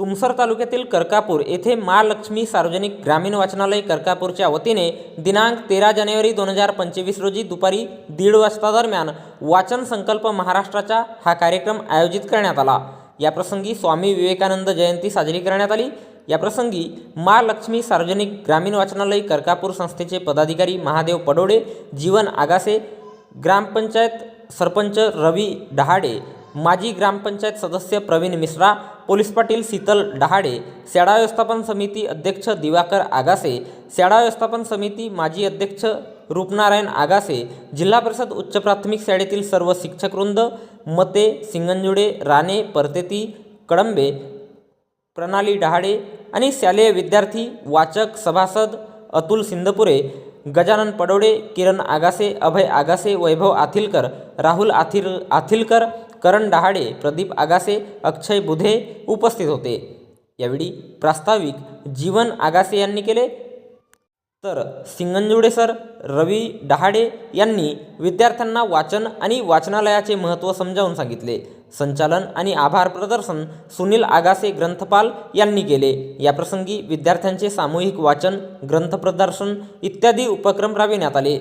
तुमसर तालुक्यातील करकापूर येथे महालक्ष्मी सार्वजनिक ग्रामीण वाचनालय करकापूरच्या वतीने दिनांक तेरा जानेवारी दोन हजार पंचवीस रोजी दुपारी दीड वाजता दरम्यान वाचन संकल्प महाराष्ट्राचा हा कार्यक्रम आयोजित करण्यात आला. याप्रसंगी स्वामी विवेकानंद जयंती साजरी करण्यात आली. याप्रसंगी महालक्ष्मी सार्वजनिक ग्रामीण वाचनालय करकापूर संस्थेचे पदाधिकारी महादेव पडोडे जीवन आगासे ग्रामपंचायत सरपंच रवी डहाडे माजी ग्रामपंचायत सदस्य प्रवीण मिश्रा पोलीस पाटील शीतल डहाडे शाळा व्यवस्थापन समिती अध्यक्ष दिवाकर आगासे शाळा व्यवस्थापन समिती माजी अध्यक्ष रूपनारायण आगासे जिल्हा परिषद उच्च प्राथमिक शाळेतील सर्व शिक्षकवृंद मते सिंगंजुडे राणे परतेती कडंबे प्रणाली डहाडे आणि शालेय विद्यार्थी वाचक सभासद अतुल सिंदपुरे गजानन पडोडे किरण आगासे अभय आगासे वैभव आथिलकर राहुल आथिर आथिलकर करण डहाडे प्रदीप आगासे अक्षय बुधे उपस्थित होते. यावेळी प्रास्ताविक जीवन आगासे यांनी केले. तर सिंगंजुडे सर रवी डहाडे यांनी विद्यार्थ्यांना वाचन आणि वाचनालयाचे महत्त्व समजावून सांगितले. संचालन आणि आभार प्रदर्शन सुनील आगासे ग्रंथपाल यांनी केले. याप्रसंगी विद्यार्थ्यांचे सामूहिक वाचन ग्रंथ प्रदर्शन इत्यादी उपक्रम राबविण्यात आले.